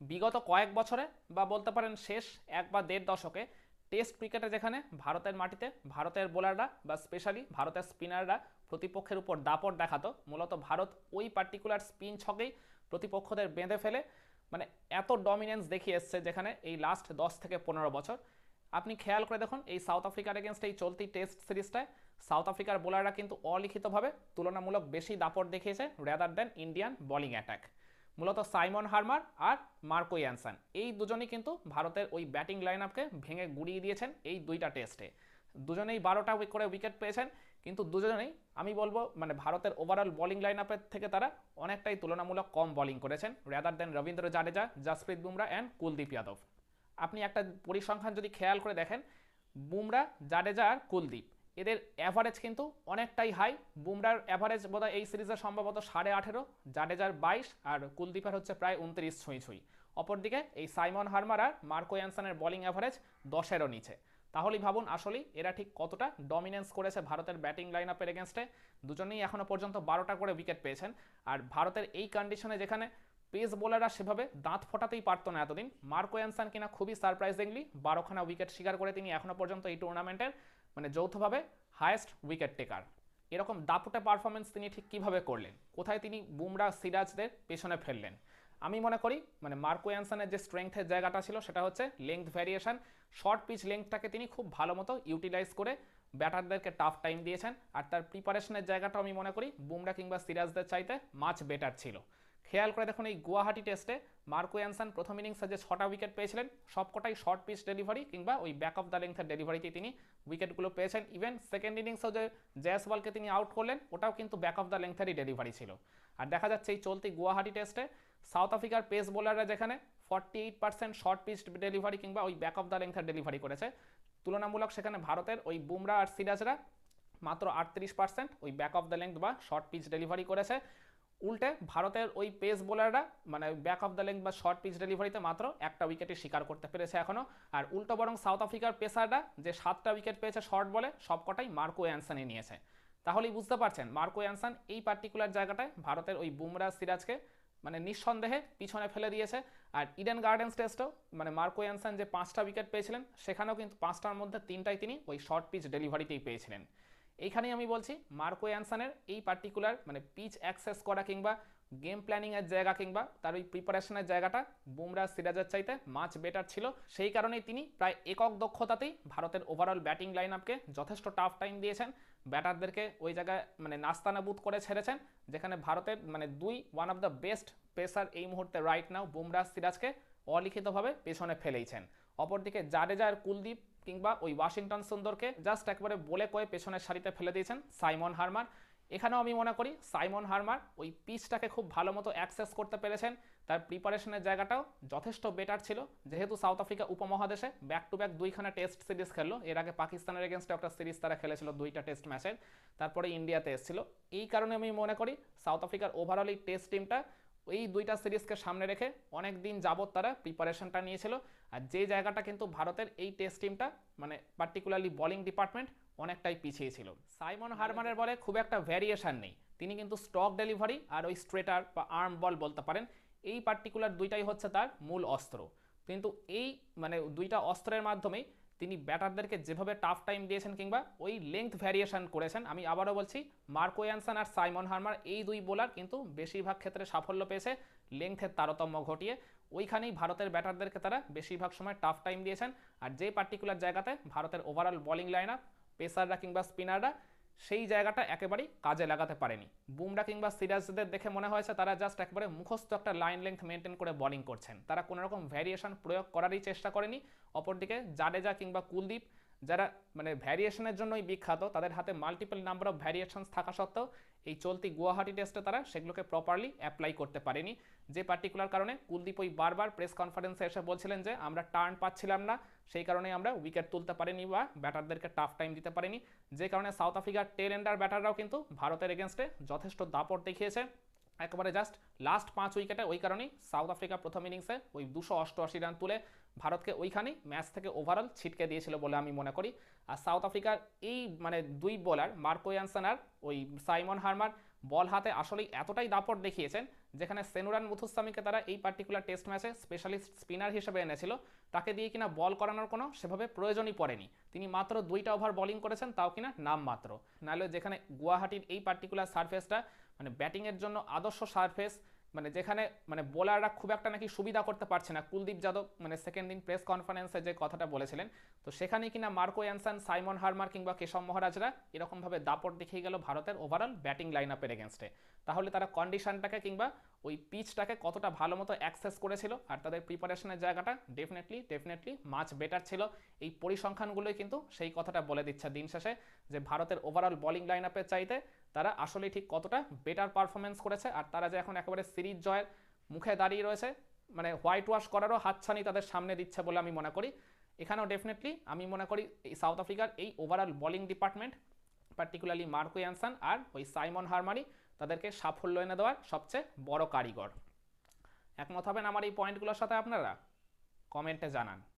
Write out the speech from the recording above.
বিগত কয়েক বছরে বা বলতে পারেন শেষ এক বা দেড় দশকে টেস্ট ক্রিকেটে যেখানে ভারতের মাটিতে ভারতের বোলাররা বা স্পেশালি ভারতের স্পিনাররা প্রতিপক্ষের উপর দাপট দেখাতো, মূলত ভারত ওই পার্টিকুলার স্পিন ছকেই প্রতিপক্ষদের বেঁধে ফেলে মানে এত ডমিনেন্স দেখিয়ে এসছে যেখানে এই লাস্ট দশ থেকে পনেরো বছর। আপনি খেয়াল করে দেখুন, এই সাউথ আফ্রিকার এগেনস্ট এই চলতি টেস্ট সিরিজটায় সাউথ আফ্রিকার বোলাররা কিন্তু অলিখিতভাবে তুলনামূলক বেশি দাপট দেখিয়েছে rather than Indian bowling attack মূলত সাইমন হারমার আর মার্কো ইয়ানসান। এই দুজনেই কিন্তু ভারতের ওই ব্যাটিং লাইন আপকে ভেঙে গুড়িয়ে দিয়েছেন এই দুইটা টেস্টে দুজনেই বারোটা করে উইকেট পেয়েছেন, কিন্তু দুজনেই আমি বলব মানে ভারতের ওভারঅল বোলিং লাইন আপের থেকে তারা অনেকটাই তুলনামূলক কম বোলিং করেছেন rather than Ravindra Jadeja, Jasprit Bumrah and Kuldeep Yadav. আপনি একটা পরিসংখ্যান যদি খেয়াল করে দেখেন, বুমরা, জাডেজা আর কুলদীপ। এদের অ্যাভারেজ কিন্তু অনেকটাই হাই বুমরার অ্যাভারেজ বোধহয় এই সিরিজে সম্ভবত সাড়ে আঠেরো, জাডেজার বাইশ আর কুলদীপের হচ্ছে প্রায় উনত্রিশ ছুঁই ছুঁই। অপরদিকে এই সাইমন হারমার আর মার্কো ইয়ানসনের বোলিং অ্যাভারেজ দশেরও নিচে। তাহলেই ভাবুন আসলেই এরা ঠিক কতটা ডমিনেন্স করেছে ভারতের ব্যাটিং লাইন আপের এগেনস্টে দুজনেই এখনও পর্যন্ত বারোটা করে উইকেট পেয়েছেন। আর ভারতের এই কন্ডিশনে যেখানে পেস বোলাররা সেভাবে দাঁত ফোটাতেই পারতো না এতদিন। মার্কো ইয়ানসান কিনা খুবই সারপ্রাইজিংলি বারোখানা উইকেট শিকার করে তিনি এখনও পর্যন্ত এই টুর্নামেন্টের মানে যৌথভাবে হায়েস্ট উইকেট টেকার এরকম দাপুটে পারফরমেন্স তিনি ঠিক কীভাবে করলেন? কোথায় তিনি বুমরা, সিরাজদের পেছনে ফেললেন? আমি মনে করি মানে মার্কো ইয়ানসানের যে স্ট্রেংথের জায়গাটা ছিল সেটা হচ্ছে লেংথ ভ্যারিয়েশন শর্ট পিচ লেংথটাকে তিনি খুব ভালো মতো ইউটিলাইজ করে ব্যাটারদেরকে টাফ টাইম দিয়েছেন। আর তার প্রিপারেশনের জায়গাটাও আমি মনে করি, বুমরা কিংবা সিরাজদের চাইতে মাছ বেটার ছিল। খেয়াল করে দেখুন, এই গুয়াহাটি টেস্টে মার্কো ইয়ানসান প্রথম ইনিংসে যে ছটা উইকেট পেয়েছিলেন, সবকটাই শর্ট পিচ ডেলিভারি কিংবা ওই ব্যাক অফ দ্য লেংথের ডেলিভারিতেই তিনি উইকেটগুলো পেয়েছেন। ইভেন সেকেন্ড ইনিংসেও যে জয়সওয়ালকে তিনি আউট করলেন, ওটাও কিন্তু ব্যাক অফ দ্য লেংথেরই ডেলিভারি ছিল। আর দেখা যাচ্ছে এই চলতি গুয়াহাটি টেস্টে সাউথ আফ্রিকার পেস বোলাররা যেখানে forty eight percent short pitch delivery কিংবা ওই ব্যাক অফ দ্য লেংথের ডেলিভারি করেছে, তুলনামূলক সেখানে ভারতের ওই বুমরা আর সিরাজরা মাত্র আটত্রিশ পার্সেন্ট ওই ব্যাক অফ দ্য লেংথ বা শর্ট পিচ ডেলিভারি করেছে। উল্টে ভারতের ওই পেস বোলাররা মানে ব্যাক অফ দ্য লেংথ বা শর্ট পিচ ডেলিভারিতে মাত্র একটা উইকেটে শিকার করতে পেরেছে এখনও আর উল্টো বরং সাউথ আফ্রিকার পেসাররা যে সাতটা উইকেট পেয়েছে শর্ট বলে সবকটাই মার্কো অ্যানসানে নিয়েছে। তাহলেই বুঝতে পারছেন, মার্কো অ্যানসান এই পার্টিকুলার জায়গাটায় ভারতের ওই বুমরা সিরাজকে মানে নিঃসন্দেহে পিছনে ফেলে দিয়েছে। আর ইডেন গার্ডেন্স টেস্টও মানে মার্কো অ্যানসান যে পাঁচটা উইকেট পেয়েছিলেন, সেখানেও কিন্তু পাঁচটার মধ্যে তিনটাই তিনি ওই শর্ট পিচ ডেলিভারিতেই পেয়েছিলেন। এইখানেই আমি বলছি মার্কো অ্যানসানের এই পার্টিকুলার মানে পিচ অ্যাক্সেস করা কিংবা গেম প্ল্যানিংয়ের জায়গা কিংবা তার ওই প্রিপারেশনের জায়গাটা বুমরা সিরাজের চাইতে মাছ বেটার ছিল। সেই কারণেই তিনি প্রায় একক দক্ষতাতেই ভারতের ওভারঅল ব্যাটিং লাইন আপকে যথেষ্ট টাফ টাইম দিয়েছেন। ব্যাটারদেরকে ওই জায়গায় মানে নাস্তানাবুদ করে ছেড়েছেন, যেখানে ভারতের মানে দুই one of the best pacer এই মুহূর্তে রাইট নাও বুমরা সিরাজকে অলিখিতভাবে পেছনে ফেলেইছেন। অপরদিকে জাডেজা আর কুলদীপ কিংবা ওই ওয়াশিংটন সুন্দরকে জাস্ট একবারে বলে কয়ে পেছনের সারিতে ফেলে দিয়েছেন সাইমন হারমার। এখানেও আমি মনে করি সাইমন হারমার ওই পিচটাকে খুব ভালো মতো অ্যাক্সেস করতে পেরেছেন। তার প্রিপারেশনের জায়গাটাও যথেষ্ট বেটার ছিল। যেহেতু সাউথ আফ্রিকা উপমহাদেশে ব্যাক টু ব্যাক দুইখানা টেস্ট সিরিজ খেললো। এর আগে পাকিস্তানের এগেনস্টে একটা সিরিজ তারা খেলেছিল দুইটা টেস্ট ম্যাচের তারপরে ইন্ডিয়াতে এসেছিল। এই কারণে আমি মনে করি সাউথ আফ্রিকার ওভারঅল এই টেস্ট টিমটা এই দুইটা সিরিজকে সামনে রেখে অনেক দিন যাবৎ তারা প্রিপারেশনটা নিয়েছিল। আর যে জায়গাটা কিন্তু ভারতের এই টেস্ট টিমটা মানে পার্টিকুলারলি বোলিং ডিপার্টমেন্ট অনেকটাই পিছিয়ে ছিল। সাইমন হারমানের বলে খুব একটা ভ্যারিয়েশন নেই। তিনি কিন্তু স্টক ডেলিভারি আর ওই স্ট্রেটার বা আর্ম বল বলতে পারেন, এই পার্টিকুলার দুইটাই হচ্ছে তার মূল অস্ত্র। কিন্তু এই মানে দুইটা অস্ত্রের মাধ্যমেই তিনি ব্যাটারদেরকে যেভাবে টাফ টাইম দিয়েছেন কিংবা ওই লেংথ ভ্যারিয়েশন করেছেন, আমি আবারও বলছি, মার্কো অ্যানসন আর সাইমন হার্মার এই দুই বোলার কিন্তু বেশিরভাগ ক্ষেত্রে সাফল্য পেয়েছে লেংথের তারতম্য ঘটিয়ে। ওইখানেই ভারতের ব্যাটারদেরকে তারা বেশিরভাগ সময় টাফ টাইম দিয়েছেন। আর যে পার্টিকুলার জায়গাতে ভারতের ওভারঅল বলিং লাইন আপ পেসাররা কিংবা স্পিনাররা সেই জায়গাটা একেবারেই কাজে লাগাতে পারেনি। বুমরা কিংবা সিরাজদের দেখে মনে হয়েছে তারা জাস্ট একবারে মুখস্থ একটা লাইন লেন্থ মেনটেন করে বলিং করছেন। তারা কোনোরকম ভ্যারিয়েশন প্রয়োগ করারই চেষ্টা করেনি। অপরদিকে জাডেজা কিংবা কুলদীপ যারা মানে ভ্যারিয়েশনের জন্যই বিখ্যাত, তাদের হাতে মাল্টিপল নাম্বার অফ ভ্যারিয়েশনস থাকা সত্ত্বেও এই চলতি গুয়াহাটি টেস্টে তারা সেগুলোকে প্রপারলি অ্যাপ্লাই করতে পারেনি। যে পার্টিকুলার কারণে কুলদীপ ওই বারবার প্রেস কনফারেন্সে এসে বলছিলেন যে, আমরা টার্ন পাচ্ছিলাম না, সেই কারণে আমরা উইকেট তুলতে পারিনি বা ব্যাটারদেরকে টাফ টাইম দিতে পারিনি। যে কারণে সাউথ আফ্রিকার টেল এন্ডার ব্যাটাররাও কিন্তু ভারতের এগেনস্টে যথেষ্ট দাপট দেখিয়েছে। একেবারে জাস্ট লাস্ট পাঁচ উইকেটে ওই কারণেই সাউথ আফ্রিকা প্রথম ইনিংসে ওই দুশো অষ্টআশি রান তুলে ভারতকে ওইখানেই ম্যাচ থেকে ওভারঅল ছিটকে দিয়েছিল বলে আমি মনে করি। আর সাউথ আফ্রিকার এই মানে দুই বোলার মার্কো ইয়ানসন আর ওই সাইমন হারমার, বল হাতে আসলেই এতটাই দাপট দেখিয়েছেন যেখানে সেনুরান মুথুস্বামীকে তারা এই পার্টিকুলার টেস্ট ম্যাচে স্পেশালিস্ট স্পিনার হিসেবে এনেছিল। তাকে দিয়ে কিনা বল করানোর কোনো সেভাবে প্রয়োজনই পড়েনি। তিনি মাত্র দুইটা ওভার বোলিং করেছেন, তাও কিনা নাম মাত্র। নাহলে যেখানে গুয়াহাটির এই পার্টিকুলার সারফেসটা মানে ব্যাটিংয়ের জন্য আদর্শ সারফেস মানে যেখানে মানে বোলাররা খুব একটা নাকি সুবিধা করতে পারছে না। কুলদীপ যাদব মানে সেকেন্ড দিন প্রেস কনফারেন্সে যে কথাটা বলেছিলেন, তো সেখানে কিনা মার্কো অ্যানসান, সাইমন হারমার কিংবা কেশব মহারাজরা এরকমভাবে দাপট দেখিয়ে গেল ভারতের ওভারঅল ব্যাটিং লাইন আপের এগেনস্টে তাহলে তারা কন্ডিশনটাকে কিংবা ওই পিচটাকে কতটা ভালো মতো অ্যাক্সেস করেছিল আর তাদের প্রিপারেশনের জায়গাটা ডেফিনেটলি ডেফিনেটলি মাছ বেটার ছিল। এই পরিসংখ্যানগুলোই কিন্তু সেই কথাটা বলে দিচ্ছে দিন শেষে যে ভারতের ওভারঅল বোলিং লাইন আপের চাইতে তারা আসলে ঠিক কতটা বেটার পারফরমেন্স করেছে। আর তারা যে এখন একেবারে সিরিজ জয়ের মুখে দাঁড়িয়ে রয়েছে মানে হোয়াইট ওয়াশ করারও হাতছানি তাদের সামনে দিচ্ছে বলে আমি মনে করি। এখানেও ডেফিনেটলি আমি মনে করি এই সাউথ আফ্রিকার এই overall bowling department particularly Marco Jansen আর ওই সাইমন হারমারি তাদেরকে সাফল্য এনে দেওয়ার সবচেয়ে বড় কারিগর। একমত হবেন আমার এই পয়েন্টগুলোর সাথে আপনারা? কমেন্টে জানান।